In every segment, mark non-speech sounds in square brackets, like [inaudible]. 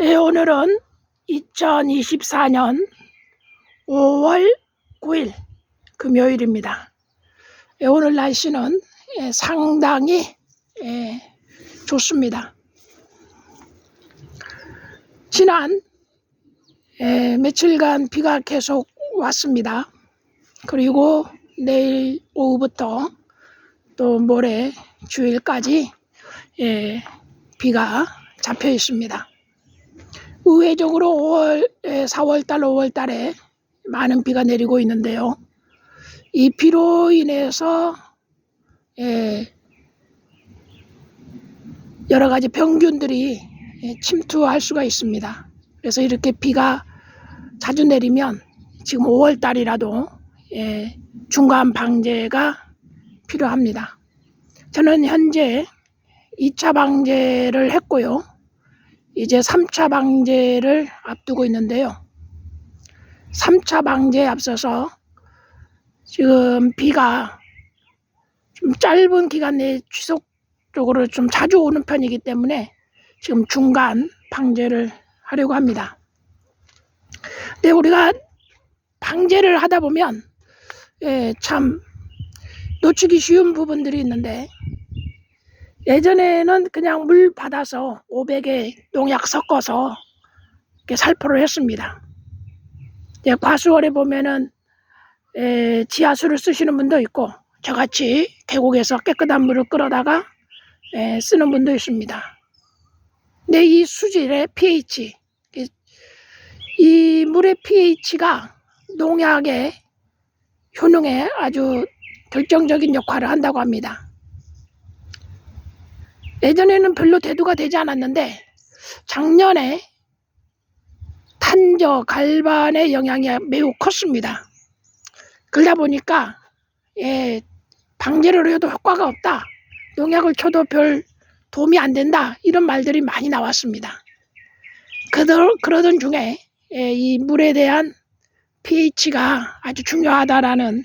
예, 오늘은 2024년 5월 9일 금요일입니다. 예, 오늘 날씨는 예, 상당히 예, 좋습니다. 지난 예, 며칠간 비가 계속 왔습니다. 그리고 내일 오후부터 또 모레 주일까지 예, 비가 잡혀 있습니다. 우회적으로 5월, 4월달, 5월달에 많은 비가 내리고 있는데요. 이 비로 인해서 예, 여러 가지 병균들이 예, 침투할 수가 있습니다. 그래서 이렇게 비가 자주 내리면 지금 5월달이라도 예, 중간 방제가 필요합니다. 저는 현재 2차 방제를 했고요. 이제 3차 방제를 앞두고 있는데요. 3차 방제에 앞서서 지금 비가 좀 짧은 기간 내에 지속적으로 좀 자주 오는 편이기 때문에 지금 중간 방제를 하려고 합니다. 근데 우리가 방제를 하다 보면 예, 참 놓치기 쉬운 부분들이 있는데 예전에는 그냥 물 받아서 500에 농약 섞어서 이렇게 살포를 했습니다. 이제 과수원에 보면은 에, 지하수를 쓰시는 분도 있고 저같이 계곡에서 깨끗한 물을 끌어다가 에, 쓰는 분도 있습니다. 근데 이 수질의 pH, 이, 이 물의 pH가 농약의 효능에 아주 결정적인 역할을 한다고 합니다. 예전에는 별로 대두가 되지 않았는데 작년에 탄저 갈반의 영향이 매우 컸습니다. 그러다 보니까 예, 방제를 해도 효과가 없다. 농약을 쳐도 별 도움이 안 된다. 이런 말들이 많이 나왔습니다. 그러, 그러던 중에 예, 이 물에 대한 pH가 아주 중요하다라는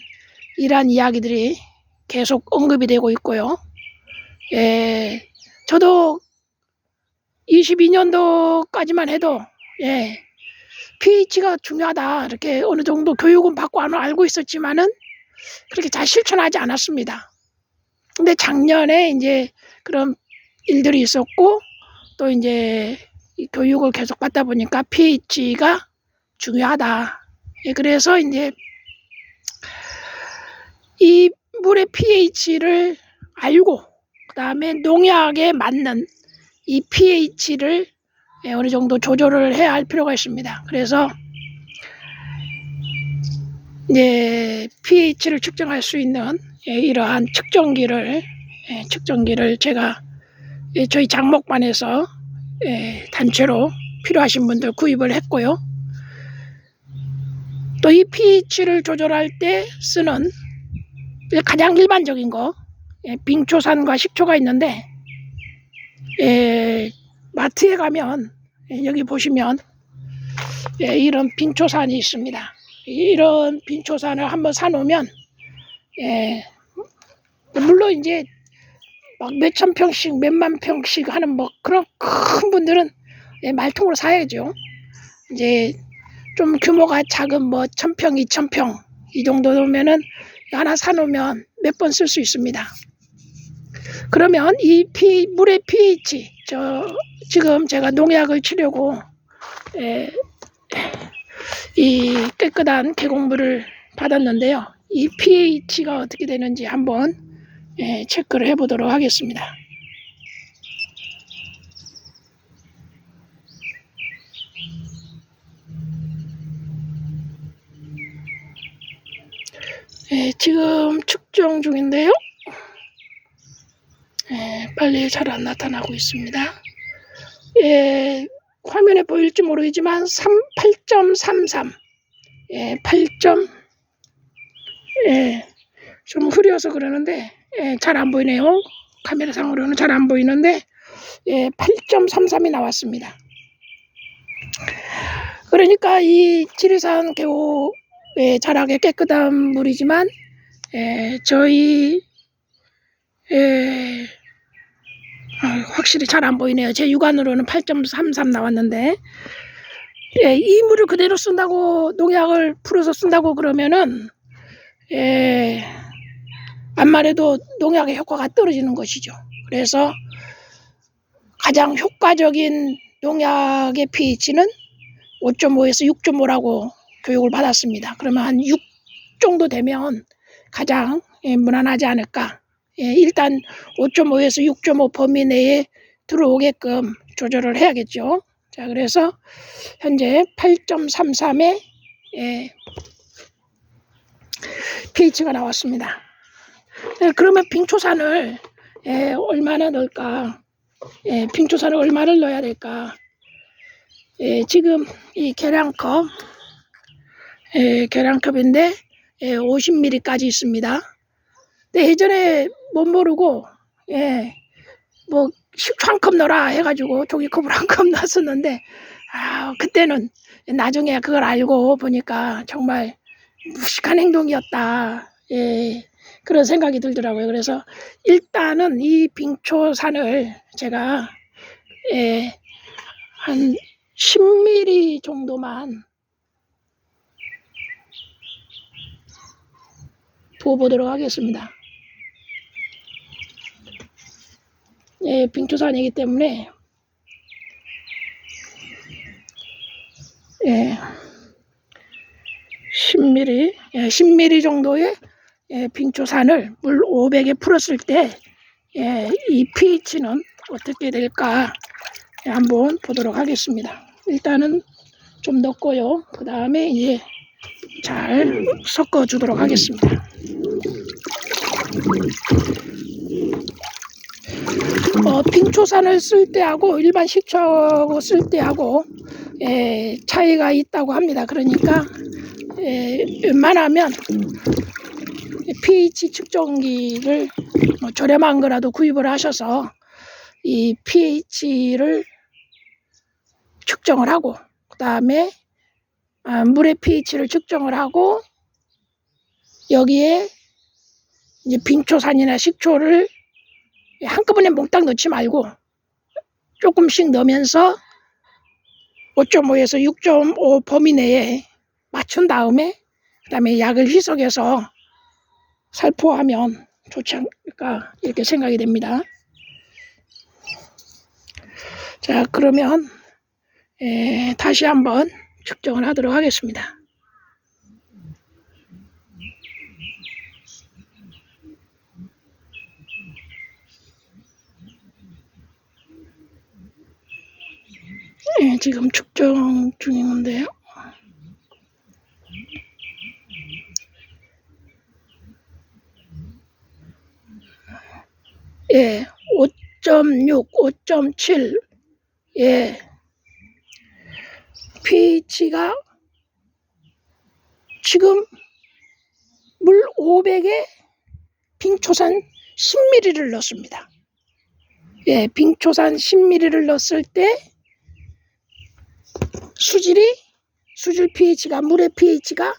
이러한 이야기들이 계속 언급이 되고 있고요. 예, 저도 22년도까지만 해도 예, pH가 중요하다 이렇게 어느 정도 교육은 받고 알고 있었지만은 그렇게 잘 실천하지 않았습니다. 근데 작년에 이제 그런 일들이 있었고 또 이제 교육을 계속 받다 보니까 pH가 중요하다. 예, 그래서 이제 이 물의 pH를 알고 그 다음에 농약에 맞는 이 pH를 예, 어느 정도 조절을 해야 할 필요가 있습니다. 그래서 이제 pH를 측정할 수 있는 예, 이러한 측정기를 예, 측정기를 제가 저희 장목반에서 단체로 필요하신 분들 구입을 했고요. 또 이 pH를 조절할 때 쓰는 가장 일반적인 거 예, 빙초산과 식초가 있는데 예, 마트에 가면 예, 여기 보시면 예, 이런 빙초산이 있습니다. 이런 빙초산을 한번 사놓으면 예, 물론 이제 막 몇천 평씩 몇만 평씩 하는 뭐 그런 큰 분들은 예, 말통으로 사야죠. 이제 좀 규모가 작은 뭐 천평, 이천평 이 정도 되면은 하나 사놓으면 몇 번 쓸 수 있습니다. 그러면 이 피, 물의 pH, 저, 지금 제가 농약을 치려고, 에, 이 깨끗한 계곡물을 받았는데요. 이 pH가 어떻게 되는지 한번 에, 체크를 해보도록 하겠습니다. 에, 지금 측정 중인데요. 예, 빨리 잘안 나타나고 있습니다. 예, 화면에 보일지 모르겠지만 8.33 예, 8. 예, 좀 흐려서 그러는데 예, 잘 안 보이네요. 카메라 상으로는 잘 안 보이는데 예, 8.33이 나왔습니다. 그러니까 이 지리산 계곡 예, 자락에 깨끗한 물이지만 예, 저희 예, 아, 확실히 잘 안 보이네요. 제 육안으로는 8.33 나왔는데 예, 이 물을 그대로 쓴다고 농약을 풀어서 쓴다고 그러면은 예, 암말에도 농약의 효과가 떨어지는 것이죠. 그래서 가장 효과적인 농약의 pH는 5.5에서 6.5라고 교육을 받았습니다. 그러면 한 6 정도 되면 가장 예, 무난하지 않을까. 예, 일단 5.5에서 6.5 범위 내에 들어오게끔 조절을 해야겠죠. 자, 그래서 현재 8.33의 예, pH가 나왔습니다. 예, 그러면 빙초산을 예, 얼마나 넣을까? 예, 빙초산을 얼마를 넣어야 될까? 예, 지금 이 계량컵, 예, 계량컵인데 예, 50ml까지 있습니다. 근데 예전에 못 모르고 예, 뭐 식초 한 컵 넣어라 해가지고 종이컵을 한컵 [laughs] 넣었었는데 아 그때는 나중에 그걸 알고 보니까 정말 무식한 행동이었다. 예, 그런 생각이 들더라고요. 그래서 일단은 이 빙초산을 제가 예, 한 10mm 정도만 부어보도록 하겠습니다. 예, 빙초산이기 때문에 예, 10mm, 예, 10mm 정도의 예, 빙초산을 물 500에 풀었을 때, 예, 이 pH는 어떻게 될까 예, 한번 보도록 하겠습니다. 일단은 좀 넣고요. 그 다음에 이제 잘 섞어 주도록 하겠습니다. 어, 빙초산을 쓸 때하고 일반 식초하고 쓸 때하고 예, 차이가 있다고 합니다. 그러니까 예, 웬만하면 pH 측정기를 뭐 저렴한 거라도 구입을 하셔서 이 pH를 측정을 하고 그 다음에 아, 물의 pH를 측정을 하고 여기에 빙초산이나 식초를 한꺼번에 몽땅 넣지 말고 조금씩 넣으면서 5.5에서 6.5 범위 내에 맞춘 다음에 그 다음에 약을 희석해서 살포하면 좋지 않을까 이렇게 생각이 됩니다. 자 그러면 에, 다시 한번 측정을 하도록 하겠습니다. 예, 지금 측정 중인데요. 예, 5.6, 5.7, 예, pH가 지금 물 500에 빙초산 10ml를 넣습니다. 예, 빙초산 10ml를 넣었을 때 수질이 수질 pH가 물의 pH가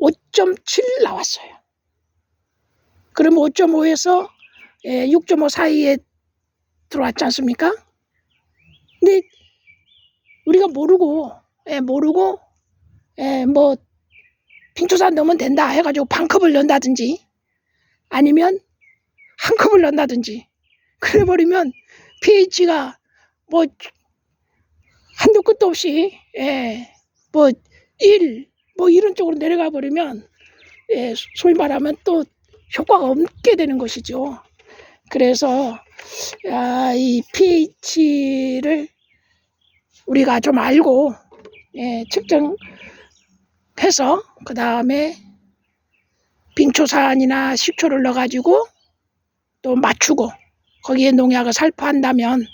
5.7 나왔어요. 그럼 5.5에서 6.5 사이에 들어왔지 않습니까? 근데 우리가 모르고 예, 모르고 예, 뭐 빙초산 넣으면 된다 해가지고 반 컵을 넣는다든지 아니면 한 컵을 넣는다든지 그래버리면 pH가 뭐 한도 끝도 없이 예, 뭐 1, 뭐 이런 쪽으로 내려가 버리면 예, 소위 말하면 또 효과가 없게 되는 것이죠. 그래서 아, 이 pH를 우리가 좀 알고 예, 측정해서 그 다음에 빙초산이나 식초를 넣어가지고 또 맞추고 거기에 농약을 살포한다면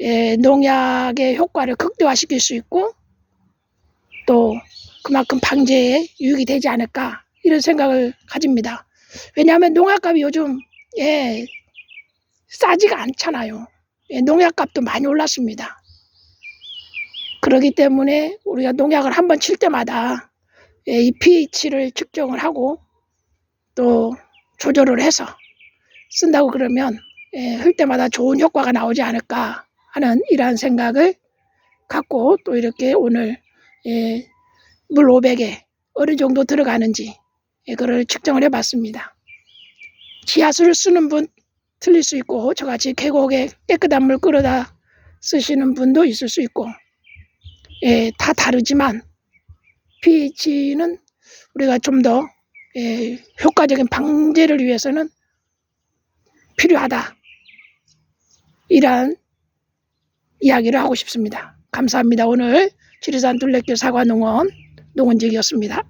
예, 농약의 효과를 극대화시킬 수 있고 또 그만큼 방제에 유익이 되지 않을까 이런 생각을 가집니다. 왜냐하면 농약값이 요즘 예, 싸지가 않잖아요. 예, 농약값도 많이 올랐습니다. 그렇기 때문에 우리가 농약을 한 번 칠 때마다 예, 이 pH를 측정을 하고 또 조절을 해서 쓴다고 그러면 예, 흘 때마다 좋은 효과가 나오지 않을까 하는 이러한 생각을 갖고 또 이렇게 오늘 예, 물 500에 어느 정도 들어가는지 예, 그걸 측정을 해봤습니다. 지하수를 쓰는 분 틀릴 수 있고 저같이 계곡에 깨끗한 물 끌어다 쓰시는 분도 있을 수 있고 예, 다 다르지만 pH는 우리가 좀더 예, 효과적인 방제를 위해서는 필요하다. 이러한 이야기를 하고 싶습니다. 감사합니다. 오늘 지리산 둘레길 사과농원 농원직이었습니다.